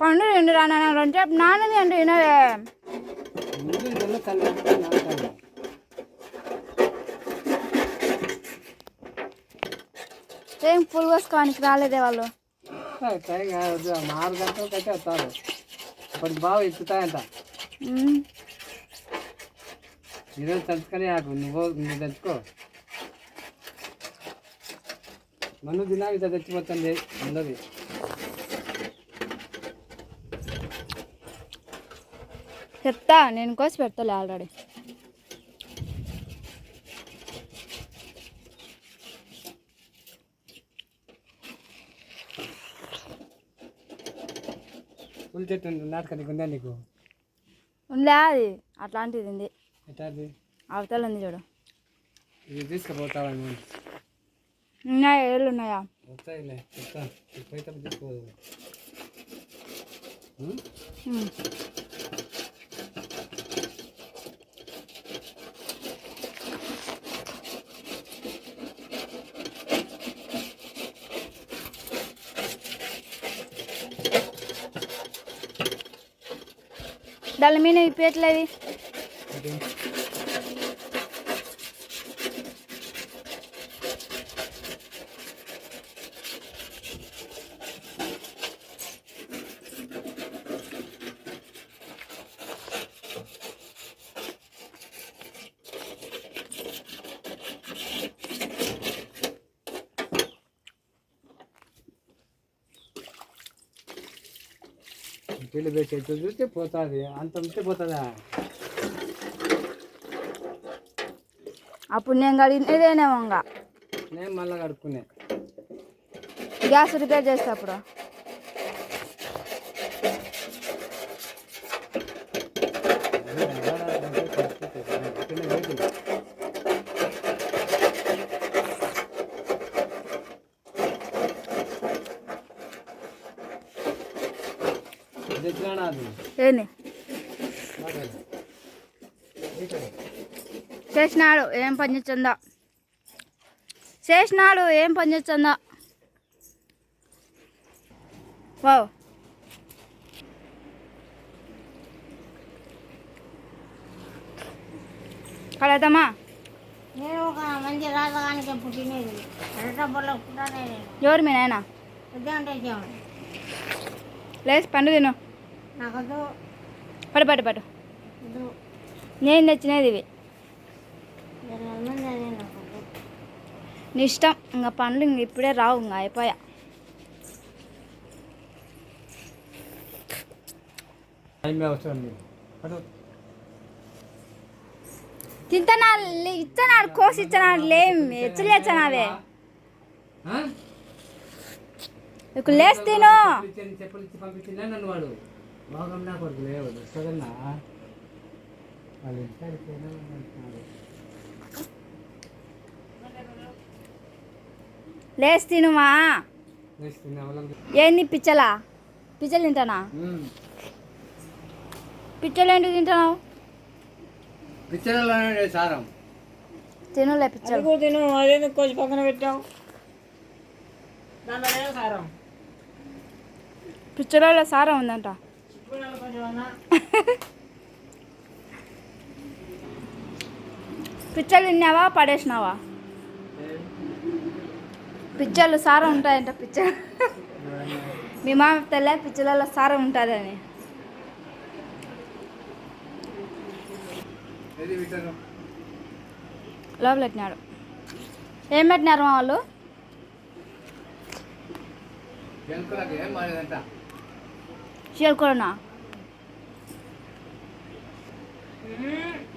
పండు రెండు రాను అంటే నాన్నది అంటే వినవే నాకు ఏం పుల్ కోసుకోవడానికి రాలేదే వాళ్ళు? ఆరు అయితే వస్తారు అప్పటికి బాగా ఎక్కుతాయంట. ఈరోజు తెచ్చుకొని ఆకు నువ్వు నువ్వు తెచ్చుకో. మన్ను ఇట్లా తెచ్చిపోతుంది చెప్తా నేను కోసి పెడతాలే ఆల్రెడీ. పులి చెట్టు నాటకానికి ఉందా నీకు? ఉందా అది? అట్లాంటిది ఉంది. అవతల ఉంది చూడు. ఇది తీసుకుపోతావా ఉన్నాయా? ఏళ్ళు ఉన్నాయా? వస్తాయిలే చెప్తా. దాని మీద ఇప్పట్లేదు పిల్లి చెట్టు చూస్తే పోతుంది? అంత ఉంటే పోతుందా? అప్పుడు నేను కడిగినదేనేమో ఇంకా. నేను మళ్ళీ కడుక్కునే. గ్యాస్ రిపేర్ చేస్తే అప్పుడు తెచ్చినాడా అది ఏంది. చేసినాడు ఏం పని చేస్తుందో? చేసినాడు ఏం పని చేస్తుందో? వా కడతామా? నేను ఒక మంచి రాజగానికి పుట్టినది. ఎవరు మీ నాయన? లేచి పండు తిను. నాకొద్దు పడు పట్టు పట్టు. వద్దు నేను తెచ్చినది ఇవి. నీ ఇష్టం. ఇంకా పండ్లు ఇంక ఇప్పుడే రావు ఇంకా అయిపోయా. తింటనా ఇచ్చనాడు కోసి ఇచ్చనాడు లేం ఎచ్చలేచ్చనావే ఆ? బాగా నా కొడుకు లేవు సగన్నా వాళ్ళు ఇంటికాడికి పోయినా అంటున్నాడు. లేచి తినుమా? ఏంది పిచ్చలా? పిచ్చలు తింటానా? పిచ్చలు ఏంటి తింటున్నావు? పిక్చర్లోనే సారం. తినులే పిచ్చలు. తిను అదేందుకు కోసి పక్కన పెట్టావు? పిచ్చలలో సారం ఉందంట. కొంచెం పిచ్చలు తిన్నావా? పడేసినావా? పిచ్చలు సారం ఉంటాయంట పిచ్చలు. మీ మామ తెల్ల పిచ్చలలో సారం ఉంటుందని. లోపల పెట్టినాడు ఏం పెట్టినారు మా వాళ్ళు? చీరకూరనా 嗯。